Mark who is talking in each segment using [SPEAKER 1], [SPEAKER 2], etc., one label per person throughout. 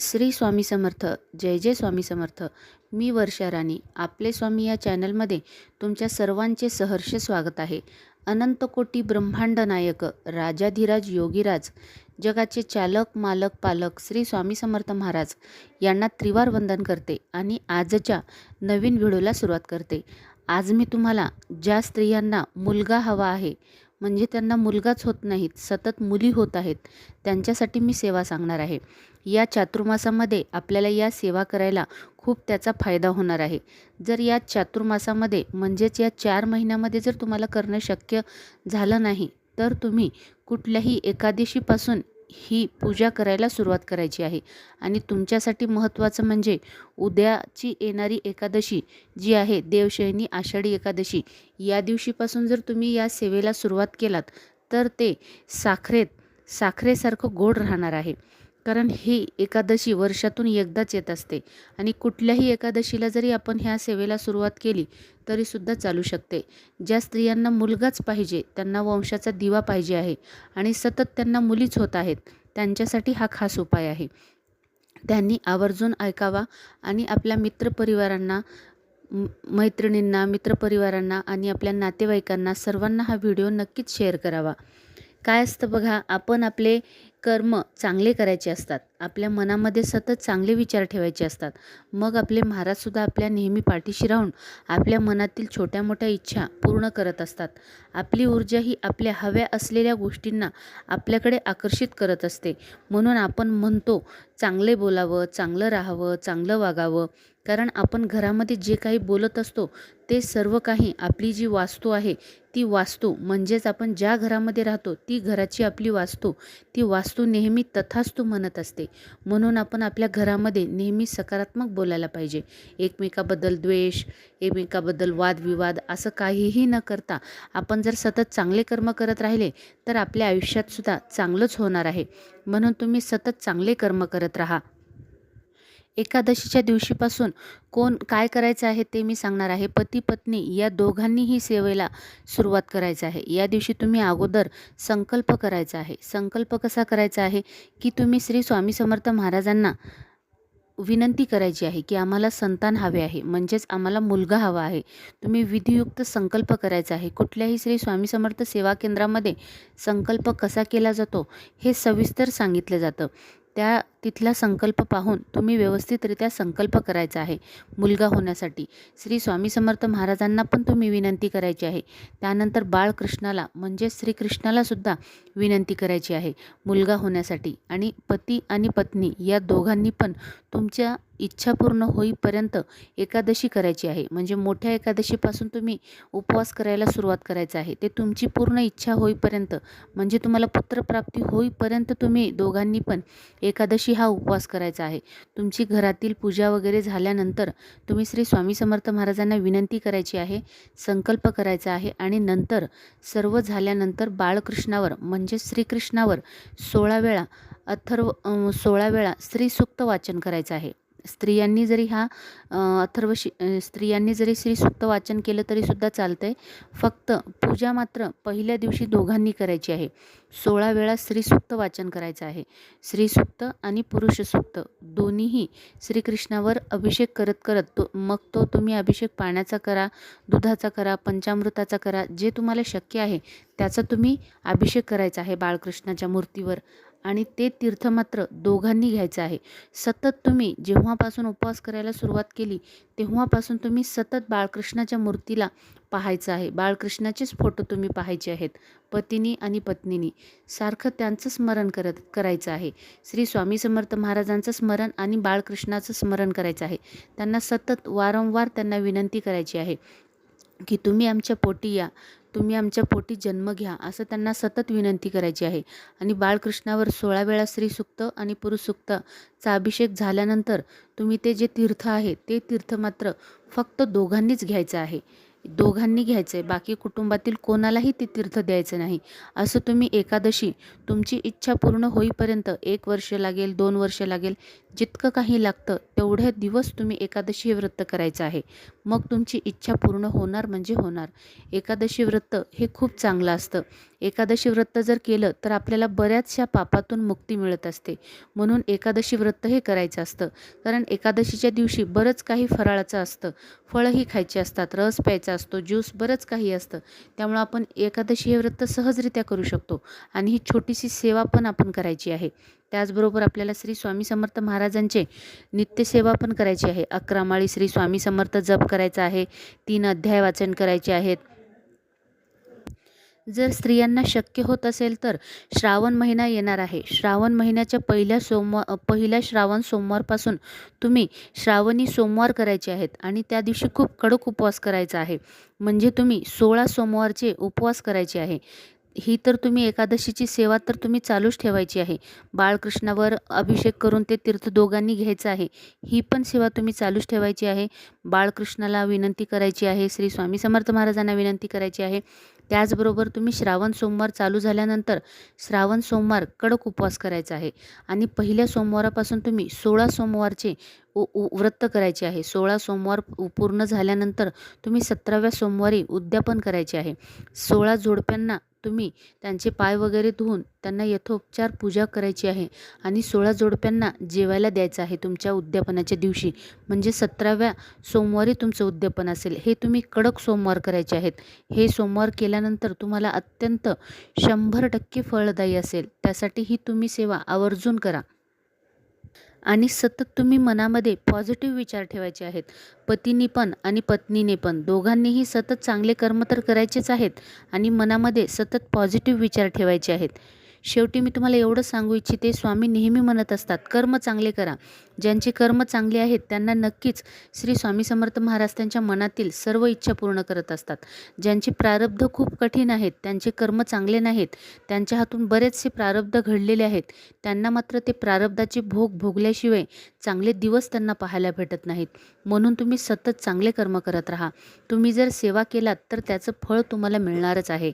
[SPEAKER 1] श्री स्वामी समर्थ जय जय स्वामी समर्थ. मी वर्षा राणी आपले स्वामी या चॅनलमध्ये तुमच्या सर्वांचे सहर्ष स्वागत आहे. अनंत कोटी ब्रह्मांड नायक राजाधिराज योगीराज जगाचे चालक मालक पालक श्री स्वामी समर्थ महाराज यांना त्रिवार वंदन करते आणि आजच्या नवीन व्हिडिओला सुरुवात करते. आज मी तुम्हाला ज्या स्त्रियांना मुलगा हवा आहे म्हणजे त्यांना मुलगाच होत नाहीत सतत मुली होत आहेत. त्यांच्यासाठी मी सेवा सांगणार आहे. या चातुर्मासामध्ये आपल्याला या सेवा करायला खूप त्याचा फायदा होणार आहे. जर या चातुर्मासामध्ये म्हणजेच या चार महिन्यामध्ये जर तुम्हाला करणं शक्य झालं नाही तर तुम्ही कुठल्याही एकादशीपासून ही पूजा करायला सुरुवात करायची आहे. आणि तुमच्यासाठी महत्त्वाचं म्हणजे उद्याची येणारी एकादशी जी आहे देवशयनी आषाढी एकादशी या दिवशीपासून जर तुम्ही या सेवेला सुरुवात केलात तर ते साखरेत साखरेसारखं गोड राहणार आहे. कारण ही एकादशी वर्षातून एकदाच येत असते आणि कुठल्याही एकादशीला जरी आपण ह्या सेवेला सुरुवात केली तरीसुद्धा चालू शकते. ज्या स्त्रियांना मुलगाच पाहिजे त्यांना वंशाचा दिवा पाहिजे आहे आणि सतत त्यांना मुलीच होत आहेत त्यांच्यासाठी हा खास उपाय आहे. त्यांनी आवर्जून ऐकावा आणि आपल्या मित्रपरिवारांना मैत्रिणींना मित्रपरिवारांना आणि आपल्या नातेवाईकांना सर्वांना हा व्हिडिओ नक्कीच शेअर करावा. काय असतं बघा आपण आपले कर्म चांगले करायचे असतात. आपल्या मनामध्ये सतत चांगले विचार ठेवायचे असतात. मग आपले महाराजसुद्धा आपल्या नेहमी पाठीशी राहून आपल्या मनातील छोट्या मोठ्या इच्छा पूर्ण करत असतात. आपली ऊर्जा ही आपल्या हव्या असलेल्या गोष्टींना आपल्याकडे आकर्षित करत असते. म्हणून आपण म्हणतो चांगले बोलावं चांगलं राहावं चांगलं वागावं. कारण आपण घरामध्ये जे काही बोलत असतो ते सर्व काही आपली जी वास्तू आहे ती वास्तू म्हणजेच आपण ज्या घरामध्ये राहतो ती घराची आपली वास्तू ती वास्तू नेहमी तथास्तू म्हणत असते. म्हणून आपण आपल्या घरामध्ये नेहमी सकारात्मक बोलायला पाहिजे. एकमेकाबद्दल द्वेष एकमेकाबद्दल वादविवाद असं काहीही न करता आपण जर सतत चांगले कर्म करत राहिले तर आपल्या आयुष्यातसुद्धा चांगलंच होणार आहे. म्हणून तुम्ही सतत चांगले कर्म करत राहा. एकादशीच्या दिवशीपासून कोण काय करायचं आहे ते मी सांगणार आहे. पती पत्नी या दोघांनीही सेवेला सुरुवात करायचं आहे. या दिवशी तुम्ही अगोदर संकल्प करायचा आहे. संकल्प कसा करायचा आहे की तुम्ही श्री स्वामी समर्थ महाराजांना विनंती करायची आहे की आम्हाला संतान हवे आहे म्हणजेच आम्हाला मुलगा हवा आहे. तुम्ही विधियुक्त संकल्प करायचा आहे. कुठल्याही श्री स्वामी समर्थ सेवा केंद्रामध्ये संकल्प कसा केला जातो हे सविस्तर सांगितलं जातं. त्या तिथला संकल्प पाहून तुम्ही व्यवस्थितरित्या संकल्प करायचा आहे मुलगा होण्यासाठी. श्री स्वामी समर्थ महाराजांना पण तुम्ही विनंती करायची आहे. त्यानंतर बाळकृष्णाला म्हणजे श्रीकृष्णालासुद्धा विनंती करायची आहे मुलगा होण्यासाठी. आणि पती आणि पत्नी या दोघांनी पण तुमच्या इच्छा पूर्ण होईपर्यंत एकादशी करायची आहे. म्हणजे मोठ्या एकादशीपासून तुम्ही उपवास करायला सुरुवात करायचं आहे. ते तुमची पूर्ण इच्छा होईपर्यंत म्हणजे तुम्हाला पुत्रप्राप्ती होईपर्यंत तुम्ही दोघांनी पण एकादशी हा उपवास करायचा आहे. तुमची घरातील पूजा वगैरे झाल्यानंतर तुम्ही श्री स्वामी समर्थ महाराजांना विनंती करायची आहे संकल्प करायचा आहे आणि नंतर सर्व झाल्यानंतर बाळकृष्णावर म्हणजे श्रीकृष्णावर सोळा वेळा अथर्व सोळा वेळा स्त्रीसूक्त वाचन करायचं आहे. स्त्रियांनी जरी हा अथर्व शि स्त्रियांनी जरी श्रीसूक्त वाचन केलं तरीसुद्धा चालतं आहे फक्त पूजा मात्र पहिल्या दिवशी दोघांनी करायची आहे. सोळा वेळा श्रीसूक्त वाचन करायचं आहे. श्रीसूक्त आणि पुरुषसूक्त दोन्हीही श्रीकृष्णावर अभिषेक करत करत तो मग तो तुम्ही अभिषेक पाण्याचा करा दुधाचा करा पंचामृताचा करा जे तुम्हाला शक्य आहे त्याचा तुम्ही अभिषेक करायचा आहे बाळकृष्णाच्या मूर्तीवर. आणि ते तीर्थ मात्र दोघांनी घ्यायचं आहे. सतत तुम्ही जेव्हापासून उपवास करायला सुरुवात केली तेव्हापासून तुम्ही सतत बाळकृष्णाच्या मूर्तीला पाहायचं आहे. बाळकृष्णाचेच फोटो तुम्ही पाहायचे आहेत पतीनी आणि पत्नीनी. सारखं त्यांचं स्मरण करत करायचं आहे. श्री स्वामी समर्थ महाराजांचं स्मरण आणि बाळकृष्णाचं स्मरण करायचं आहे. त्यांना सतत वारंवार त्यांना विनंती करायची आहे की तुम्ही आमच्या पोटी या. तुम्ही आमच्या पोटी जन्म घ्या असं त्यांना सतत विनंती करायची आहे. आणि बाळकृष्णावर सोळा वेळा स्त्रीसुक्त आणि पुरुषसुक्तचा अभिषेक झाल्यानंतर तुम्ही ते जे तीर्थ आहे ते तीर्थ मात्र फक्त दोघांनीच घ्यायचं आहे. दोघांनी घ्यायचं आहे बाकी कुटुंबातील कोणालाही ते तीर्थ द्यायचं नाही. असं तुम्ही एकादशी तुमची इच्छा पूर्ण होईपर्यंत एक वर्ष लागेल दोन वर्ष लागेल जितकं काही लागतं तेवढे दिवस तुम्ही एकादशी व्रत करायचं आहे. मग तुमची इच्छा पूर्ण होणार म्हणजे होणार. एकादशी व्रत हे खूप चांगलं असतं. एकादशी व्रत जर केलं तर आपल्याला बऱ्याचशा पापातून मुक्ती मिळत असते. म्हणून एकादशी व्रत हे करायचं असतं. कारण एकादशीच्या दिवशी बरंच काही फराळाचं असतं. फळंही खायची असतात रस प्यायचा असतो ज्यूस बरंच काही असतं. त्यामुळं आपण एकादशी हे व्रत सहजरित्या करू शकतो. आणि ही छोटीशी सेवा पण आपण करायची आहे. त्याचबरोबर आपल्याला श्री स्वामी समर्थ महाराजांचे नित्यसेवा पण करायची आहे. अकरा माळी श्री स्वामी समर्थ जप करायचा आहे. तीन अध्याय वाचन करायचे आहेत. जर स्त्रियांना शक्य होत असेल तर श्रावण महिना येणार आहे. श्रावण महिन्याच्या पहिल्या सोमवार पहिल्या श्रावण सोमवारपासून तुम्ही श्रावणी सोमवार करायचे आहेत आणि त्या दिवशी खूप कडक उपवास करायचा आहे. म्हणजे तुम्ही सोळा सोमवारचे उपवास करायचे आहे. ही तर तुम्ही एकादशीची सेवा तर तुम्ही चालूच ठेवायची आहे. बाळकृष्णावर अभिषेक करून ते तीर्थ दोघांनी घ्यायचं आहे. ही पण सेवा तुम्ही चालूच ठेवायची आहे. बाळकृष्णाला विनंती करायची आहे. श्री स्वामी समर्थ महाराजांना विनंती करायची आहे. त्याचबरोबर तुम्ही श्रावण सोमवार चालू झाल्यानंतर श्रावण सोमवार कडक उपवास करायचा आहे. आणि पहिल्या सोमवारापासून तुम्ही सोळा सोमवारचे उ उ व्रत करायचे आहे. सोळा सोमवार पूर्ण झाल्यानंतर तुम्ही सतराव्या सोमवारी उद्यापन करायचे आहे. सोळा जोडप्यांना तुम्ही त्यांचे पाय वगैरे धुवून त्यांना यथोपचार पूजा करायची आहे आणि सोळा जोडप्यांना जेवायला द्यायचं आहे तुमच्या उद्यापनाच्या दिवशी. म्हणजे सतराव्या सोमवारी तुमचं उद्यापन असेल. हे तुम्ही कडक सोमवार करायचे आहेत. हे सोमवार केल्यानंतर तुम्हाला अत्यंत शंभर टक्के फळदायी असेल. त्यासाठी ही तुम्ही सेवा आवर्जून करा. आणि सतत तुम्ही मनामध्ये पॉझिटिव्ह विचार ठेवायचे आहेत. पतीने पण आणि पत्नीने पण. दोघांनीही सतत चांगले कर्म तर करायचेच आहेत आणि मनामध्ये सतत पॉझिटिव्ह विचार ठेवायचे आहेत. शेवटी मी तुम्हाला एवढं सांगू इच्छिते स्वामी नेहमी म्हणत असतात कर्म चांगले करा. ज्यांचे कर्म चांगले आहेत त्यांना नक्कीच श्री स्वामी समर्थ महाराज त्यांच्या मनातील सर्व इच्छा पूर्ण करत असतात. ज्यांचे प्रारब्ध खूप कठीण आहेत त्यांचे कर्म चांगले नाहीत त्यांच्या हातून बरेचसे प्रारब्ध घडलेले आहेत त्यांना मात्र ते प्रारब्धाचे भोग भोगल्याशिवाय चांगले दिवस त्यांना पाहायला भेटत नाहीत. म्हणून तुम्ही सतत चांगले कर्म करत राहा. तुम्ही जर सेवा केलात तर त्याचं फळ तुम्हाला मिळणारच आहे.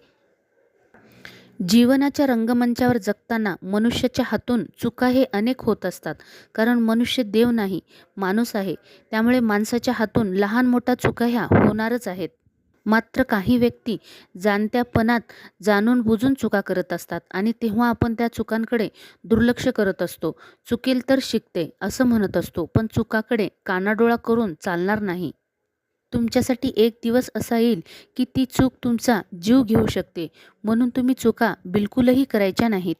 [SPEAKER 1] जीवनाच्या रंगमंचावर जगताना मनुष्याच्या हातून चुका हे अनेक होत असतात. कारण मनुष्य देव नाही माणूस आहे. त्यामुळे माणसाच्या हातून लहान मोठा चुका ह्या होणारच आहेत. मात्र काही व्यक्ती जाणत्यापणात जाणून बुजून चुका करत असतात आणि तेव्हा आपण त्या चुकांकडे दुर्लक्ष करत असतो. चुकेल तर शिकते असं म्हणत असतो पण चुकाकडे कानाडोळा करून चालणार नाही. तुमच्यासाठी एक दिवस असा येईल की ती चूक तुमचा जीव घेऊ शकते. म्हणून तुम्ही चुका बिलकुलही करायच्या नाहीत.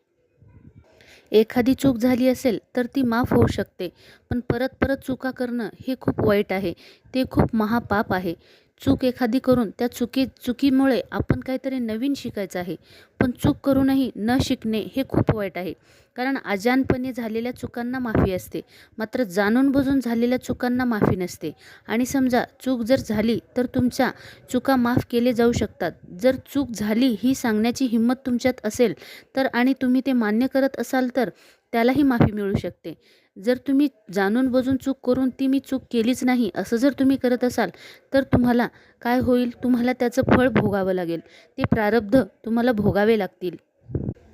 [SPEAKER 1] एखादी चूक झाली असेल तर ती माफ होऊ शकते. पण परत परत चुका करणं हे खूप वाईट आहे. ते खूप महापाप आहे. चूक एखादी करून त्या चुकी चुकीमुळे आपण काहीतरी नवीन शिकायचं आहे. पण चूक करूनही न शिकणे हे खूप वाईट आहे. कारण अजानपणे झालेल्या चुकांना माफी असते. मात्र जाणून बुजून झालेल्या चुकांना माफी नसते. आणि समजा चूक जर झाली तर तुमच्या चुका माफ केले जाऊ शकतात. जर चूक झाली ही सांगण्याची हिंमत तुमच्यात असेल तर आणि तुम्ही ते मान्य करत असाल तर त्यालाही माफी मिळू शकते. जर तुम्ही जाणून बजून चूक करून ती मी चूक केलीच नाही असं जर तुम्ही करत असाल तर तुम्हाला काय होईल? तुम्हाला त्याचं फळ भोगावं लागेल. ते प्रारब्ध तुम्हाला भोगावे लागतील.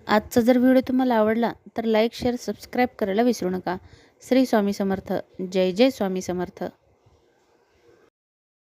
[SPEAKER 1] आजचा जर व्हिडिओ तुम्हाला आवडला तर लाईक शेअर सबस्क्राईब करायला विसरू नका. श्री स्वामी समर्थ. जय जय स्वामी समर्थ.